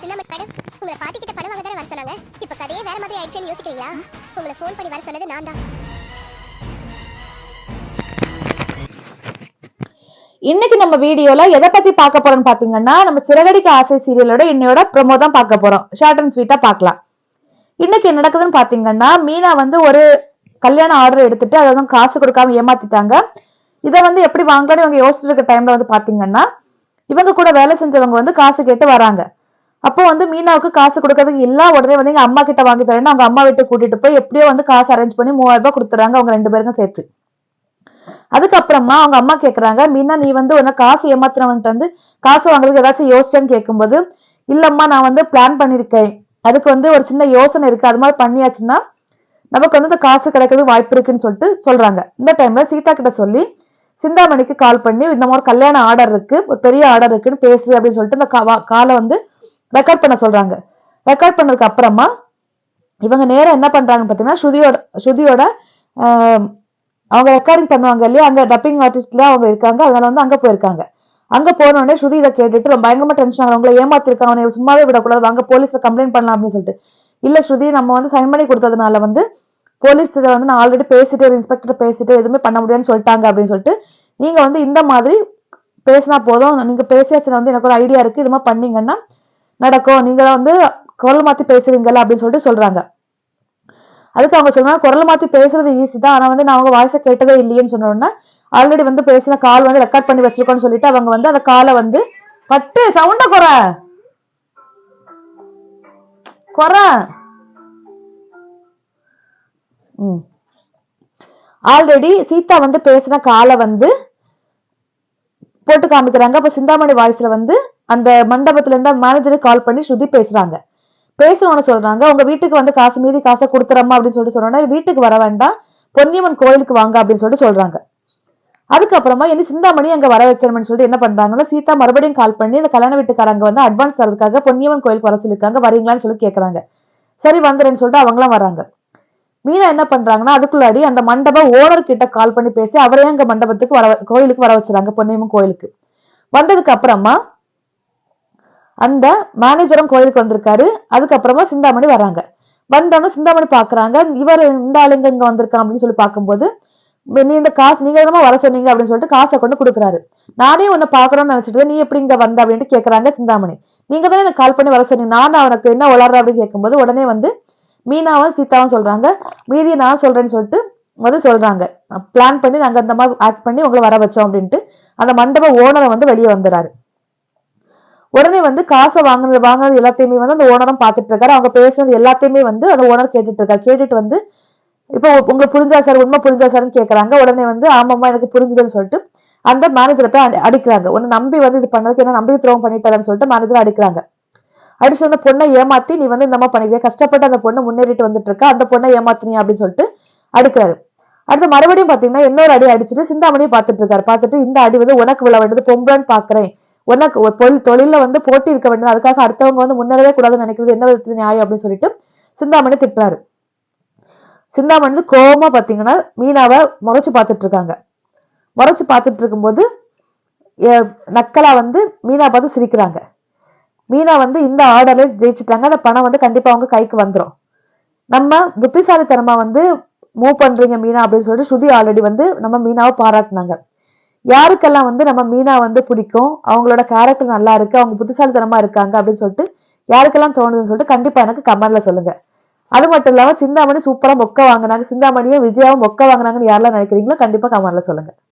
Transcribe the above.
சின்ன மேடம் உங்களை பாட்டிக்கிட்ட பணம் வாங்க தானே வர சொன்னாங்க? இப்ப கதையே வேற மாதிரி ஆயிடுச்சுன்னு யோசிக்கிறீங்களா? உங்களை ஃபோன் பண்ணி வர சொன்னது நான் தான். இன்னைக்கு நம்ம வீடியோல எதை பத்தி பார்க்க போறோம்னு பாத்தீங்கன்னா நம்ம சிறகடிக்க ஆசை சீரியலோட இன்னையோட ப்ரொமோ தான் பார்க்க போறோம். ஷார்ட் அண்ட் ஸ்வீட்டா பார்க்கலாம். இன்னைக்கு என்ன நடக்குதுன்னு பாத்தீங்கன்னா மீனா வந்து ஒரு கல்யாண ஆர்டர் எடுத்துட்டு அதை வந்து காசு கொடுக்காம ஏமாத்திட்டாங்க. இதை வந்து எப்படி வாங்கலாம்னு இவங்க யோசிச்சுட்டு இருக்க டைம்ல வந்து பாத்தீங்கன்னா இவங்க கூட வேலை செஞ்சவங்க வந்து காசு கேட்டு வராங்க. அப்போ வந்து மீனாவுக்கு காசு கொடுக்கறதுக்கு எல்லாம் உடனே வந்து எங்க அம்மா கிட்ட வாங்கி தரேன்னு அவங்க அம்மா வீட்டை கூட்டிட்டு போய் எப்படியோ வந்து காசு அரேஞ்ச் பண்ணி மூவாயிரம் ரூபாய் கொடுத்துறாங்க அவங்க ரெண்டு பேருக்கும் சேர்த்து. அதுக்கப்புறமா அவங்க அம்மா கேக்குறாங்க மீனா நீ வந்து உன்ன காசு ஏமாத்துறவன்ட்டு வந்து காசு வாங்குறதுக்கு ஏதாச்சும் யோசிச்சேன்னு கேட்கும்போது இல்லம்மா நான் வந்து பிளான் பண்ணிருக்கேன். அதுக்கு வந்து ஒரு சின்ன யோசனை இருக்கு. அது மாதிரி பண்ணியாச்சுன்னா நமக்கு வந்து இந்த காசு கிடைக்கிறது வாய்ப்பு இருக்குன்னு சொல்லிட்டு சொல்றாங்க. இந்த டைம்ல சீதா கிட்ட சொல்லி சிந்தாமணிக்கு கால் பண்ணி இந்த மாதிரி கல்யாண ஆர்டர் இருக்கு. ஒரு பெரிய ஆர்டர் இருக்குன்னு பேசு அப்படின்னு சொல்லிட்டு இந்த காலை வந்து ரெக்கார்ட் பண்ண சொல்றாங்க. ரெக்கார்ட் பண்ணதுக்கு அப்புறமா இவங்க நேரம் என்ன பண்றாங்கன்னு பாத்தீங்கன்னா ஸ்ருதியோட ஸ்ருதியோட ஆஹ், அவங்க ரெக்கார்டிங் பண்ணுவாங்க இல்லையா? அந்த டப்பிங் ஆர்டிஸ்ட்ல அவங்க இருக்காங்க. அதனால வந்து அங்க போயிருக்காங்க. அங்க போன உடனே ஸ்ருதி இதை கேட்டுட்டு ரொம்ப பயங்கரமா டென்ஷன் ஆகும் உங்களை ஏமாத்திருக்காங்க. அவனை சும்மாவே விடக்கூடாது. வாங்க போலீஸ்ல கம்ப்ளைண்ட் பண்ணலாம் அப்படின்னு சொல்லிட்டு. இல்ல ஸ்ருதி நம்ம வந்து சைன் பண்ணி கொடுத்ததுனால வந்து போலீஸ் வந்து நான் ஆல்ரெடி பேசிட்டு ஒரு இன்ஸ்பெக்டர் பேசிட்டு எதுவுமே பண்ண முடியாதுன்னு சொல்லிட்டாங்க அப்படின்னு சொல்லிட்டு நீங்க வந்து இந்த மாதிரி பேசினா போதும். நீங்க பேசியாச்சுன்னா வந்து எனக்கு ஒரு ஐடியா இருக்கு. இது மாதிரி பண்ணீங்கன்னா நடக்கும். நீங்கள வந்து குரல் மாத்தி பேசுவீங்கல்ல அப்படின்னு சொல்லிட்டு சொல்றாங்க. அதுக்கு அவங்க சொல்றாங்க குரல் மாத்தி பேசுறது ஈஸி தான். ஆனா வந்து நான் அவங்க வாய்ஸை கேட்டதே இல்லையேன்னு சொன்னோன்னா ஆல்ரெடி வந்து பேசின கால் வந்து ரெக்கார்ட் பண்ணி வச்சிருக்கோம்னு சொல்லிட்டு அவங்க வந்து அந்த காலை வந்து பட்டு சவுண்ட குறை. குறை. ம். ஆல்ரெடி சீதா வந்து பேசின காலை வந்து போட்டு காமிக்கிறாங்க. அப்ப சிந்தாமணி வாய்ஸ்ல வந்து அந்த மண்டபத்துல இருந்து மேனேஜருக்கு கால் பண்ணி ஸ்ருதி பேசுறாங்க. பேசுறவன சொல்றாங்க உங்க வீட்டுக்கு வந்து காசு மீதி காசை கொடுத்துறமா அப்படின்னு சொல்லிட்டு சொன்னோன்னா வீட்டுக்கு வர வேண்டாம் பொன்னியம்மன் கோயிலுக்கு வாங்க அப்படின்னு சொல்லிட்டு சொல்றாங்க. அதுக்கப்புறமா என்ன சிந்தாமணி அங்க வர வைக்கணும்னு சொல்லிட்டு என்ன பண்றாங்கன்னா சீதா மறுபடியும் கால் பண்ணி அந்த கல்யாண வீட்டுக்காரங்க வந்து அட்வான்ஸ் தரதுக்காக பொன்னியம்மன் கோயிலுக்கு வர சொல்லியிருக்காங்க வரீங்களான்னு சொல்லி கேட்கறாங்க சரி வந்துடுறேன்னு சொல்லிட்டு அவங்களாம் வராங்க மீனா என்ன பண்றாங்கன்னா அதுக்குள்ளாடி அந்த மண்டப ஓனர் கிட்ட கால் பண்ணி பேசி அவரே அங்க மண்டபத்துக்கு வர கோயிலுக்கு வர வச்சுறாங்க பொன்னியம்மன் கோயிலுக்கு. வந்ததுக்கு அப்புறமா அந்த மேனேஜரும் கோயிலுக்கு வந்திருக்காரு. அதுக்கப்புறமா சிந்தாமணி வராங்க. வந்தவங்க சிந்தாமணி பாக்குறாங்க இவர் இந்த ஆளுங்க இங்க வந்திருக்கான் அப்படின்னு சொல்லி பார்க்கும்போது நீ இந்த காசு நீங்க என்னமோ வர சொன்னீங்க? அப்படின்னு சொல்லிட்டு காசை கொண்டு கொடுக்குறாரு. நானே உன்னை பாக்கணும்னு நினைச்சிட்டு நீ எப்படி இங்க வந்த? அப்படின்ட்டு கேக்குறாங்க சிந்தாமணி. நீங்க தானே எனக்கு கால் பண்ணி வர சொன்னீங்க. நான் அவனுக்கு என்ன உளர்ற அப்படின்னு கேட்கும்போது உடனே வந்து மீனாவும் சீதாவும் சொல்றாங்க. மீதி நான் சொல்றேன்னு சொல்லிட்டு வந்து சொல்றாங்க. பிளான் பண்ணி நாங்க அந்த மாதிரி ஆக்ட் பண்ணி உங்களை வர வச்சோம் அப்படின்ட்டு அந்த மண்டப ஓனரை வந்து வெளியே வந்துறாரு. உடனே வந்து காசை வாங்கினது வாங்கினது எல்லாத்தையுமே வந்து அந்த ஓனரும் பார்த்துட்டு இருக்காரு. அவங்க பேசுனது எல்லாத்தையுமே வந்து அந்த ஓனர் கேட்டுட்டு இருக்காரு. கேட்டுட்டு வந்து இப்போ உங்களுக்கு புரிஞ்சா சார் உண்மை புரிஞ்சா சார்னு கேட்குறாங்க உடனே வந்து ஆமாம்மா எனக்கு புரிஞ்சுதுன்னு சொல்லிட்டு அந்த மேனேஜரை போய் அடிக்கிறாங்க. உன்னை நம்பி வந்து இது பண்ணதுக்கு என்ன நம்பி துரோகம் பண்ணிட்டாரன்னு சொல்லிட்டு மேனேஜரை அடிக்கிறாங்க. அடிச்சு அந்த பொண்ணை ஏமாத்தி நீ வந்து இந்த மாதிரி பண்ணிக்கிற கஷ்டப்பட்டு அந்த பொண்ணு முன்னேறிட்டு வந்துட்டு இருக்கா அந்த பொண்ணை ஏமாத்தினியா அப்படின்னு சொல்லிட்டு அடுக்கிறாரு. அடுத்து மறுபடியும் பாத்தீங்கன்னா இன்னொரு அடி அடிச்சுட்டு சிந்தாமணியை பார்த்துட்டு இருக்காரு. பார்த்துட்டு இந்த அடி வந்து உனக்கு விழ வேண்டியது பொம்பளைன்னு பாக்குறேன். உனக்கு ஒரு தொழில் தொழில வந்து போட்டி இருக்க வேண்டியது அதுக்காக அடுத்தவங்க வந்து முன்னேறவே கூடாதுன்னு நினைக்கிறது என்ன விதத்துல நியாயம் அப்படின்னு சொல்லிட்டு சிந்தாமணி திட்டுறாரு. சிந்தாமணி வந்து கோவமா பாத்தீங்கன்னா மீனாவை முறைச்சு பார்த்துட்டு இருக்காங்க. முறைச்சு பார்த்துட்டு இருக்கும்போது நக்கலா வந்து மீனா பார்த்து சிரிக்கிறாங்க. மீனா வந்து இந்த ஆர்டர்ல ஜெயிச்சுட்டாங்க. அந்த பணம் வந்து கண்டிப்பா அவங்க கைக்கு வந்துரும். நம்ம புத்திசாலித்தனமா வந்து மூவ் பண்றீங்க மீனா அப்படின்னு சொல்லிட்டு ஸ்ருதி ஆல்ரெடி வந்து நம்ம மீனாவை பாராட்டினாங்க. யாருக்கெல்லாம் வந்து நம்ம மீனா வந்து பிடிக்கும்? அவங்களோட கேரக்டர் நல்லா இருக்கு. அவங்க புத்திசாலித்தனமா இருக்காங்க அப்படின்னு சொல்லிட்டு யாருக்கெல்லாம் தோணுதுன்னு சொல்லிட்டு கண்டிப்பா எனக்கு கமெண்ட்ல சொல்லுங்க. அது மட்டும் இல்லாம சிந்தாமணி சூப்பரா மொக்க வாங்குனாங்க. சிந்தாமணியும் விஜயாவும் மொக்க வாங்குனாங்கன்னு யாரெல்லாம் நினைக்கிறீங்களோ கண்டிப்பா கமெண்ட்ல சொல்லுங்க.